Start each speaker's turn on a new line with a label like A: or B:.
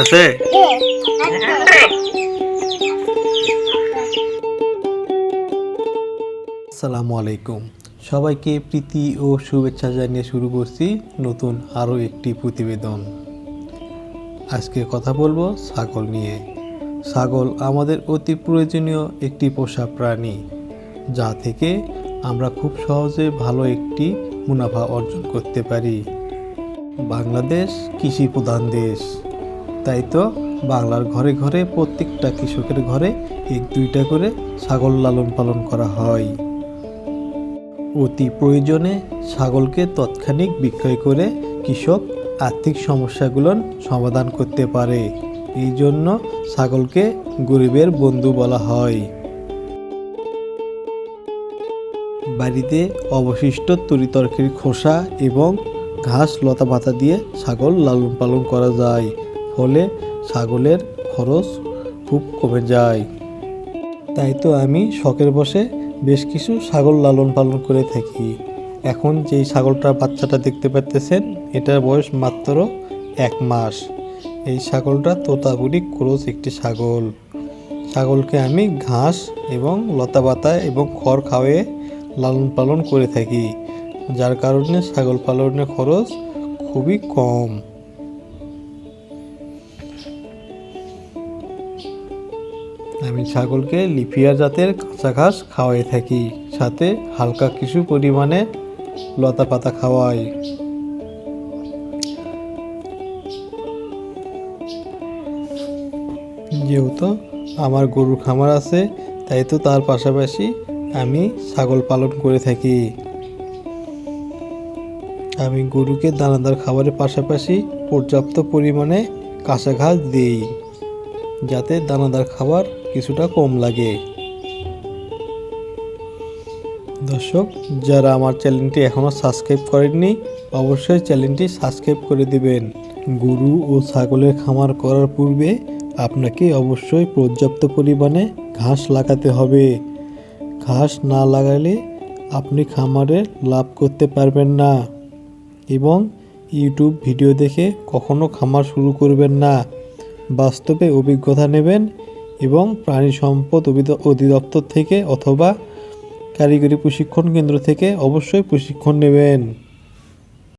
A: আছে আসসালামু আলাইকুম। সবাইকে প্রীতি ও শুভেচ্ছা জানিয়ে শুরু করছি নতুন আরও একটি প্রতিবেদন। আজকে কথা বলব ছাগল নিয়ে। ছাগল আমাদের অতি প্রয়োজনীয় একটি পোষা প্রাণী যা থেকে আমরা খুব সহজে ভালো একটি মুনাফা অর্জন করতে পারি। বাংলাদেশ কৃষি প্রধান দেশ। তাই তো বাংলার ঘরে ঘরে প্রত্যেকটা কৃষকের ঘরে এক দুইটা করে ছাগল লালন পালন করা হয়। অতি প্রয়োজনে ছাগলকে তৎক্ষণিক বিক্রয় করে কৃষক আর্থিক সমস্যাগুলোর সমাধান করতে পারে। এই জন্য ছাগলকে গরিবের বন্ধু বলা হয়। বাড়িতে অবশিষ্ট তরিতরকারির খোসা এবং ঘাস, লতা পাতা দিয়ে ছাগল লালন পালন করা যায়। ফলে ছাগলের খরচ খুব কমে যায়। তাই তো আমি শখের বসে বেশ কিছু ছাগল লালন পালন করে থাকি। এখন যেই ছাগলটার বাচ্চাটা দেখতে পাচ্তেছেন এটার বয়স মাত্র এক মাস। এই ছাগলটা তোতাপুরি ক্রোস একটি ছাগল। ছাগলকে আমি ঘাস এবং লতা পাতা এবং খড় খাওয়ে লালন পালন করে থাকি। যার কারণে ছাগল পালনের খরচ খুবই কম। আমি ছাগলকে লিফিয়া জাতের কাঁচা ঘাস খাওয়াই থাকি, সাথে হালকা কিছু পরিমাণে লতা পাতা খাওয়াই। যেহেতু আমার গরুর খামার আছে, তাই তো তার পাশাপাশি আমি ছাগল পালন করে থাকি। আমি গরুকে দানাদার খাবারের পাশাপাশি পর্যাপ্ত পরিমাণে কাঁচা ঘাস দিই, যাতে দানাদার খাবার কিছুটা কম লাগে। দর্শক, যারা আমার চ্যানেলটি এখনও সাবস্ক্রাইব করেননি, অবশ্যই চ্যানেলটি সাবস্ক্রাইব করে দিবেন। গরু ও ছাগলের খামার করার পূর্বে আপনাকে অবশ্যই পর্যাপ্ত পরিমাণে ঘাস লাগাতে হবে। ঘাস না লাগালে আপনি খামারে লাভ করতে পারবেন না। এবং ইউটিউব ভিডিও দেখে কখনো খামার শুরু করবেন না। বাস্তবে অভিজ্ঞতা নেবেন এবং প্রাণী সম্পদ অধিদপ্তর থেকে অথবা কারিগরি প্রশিক্ষণ কেন্দ্র থেকে অবশ্যই প্রশিক্ষণ নেবেন।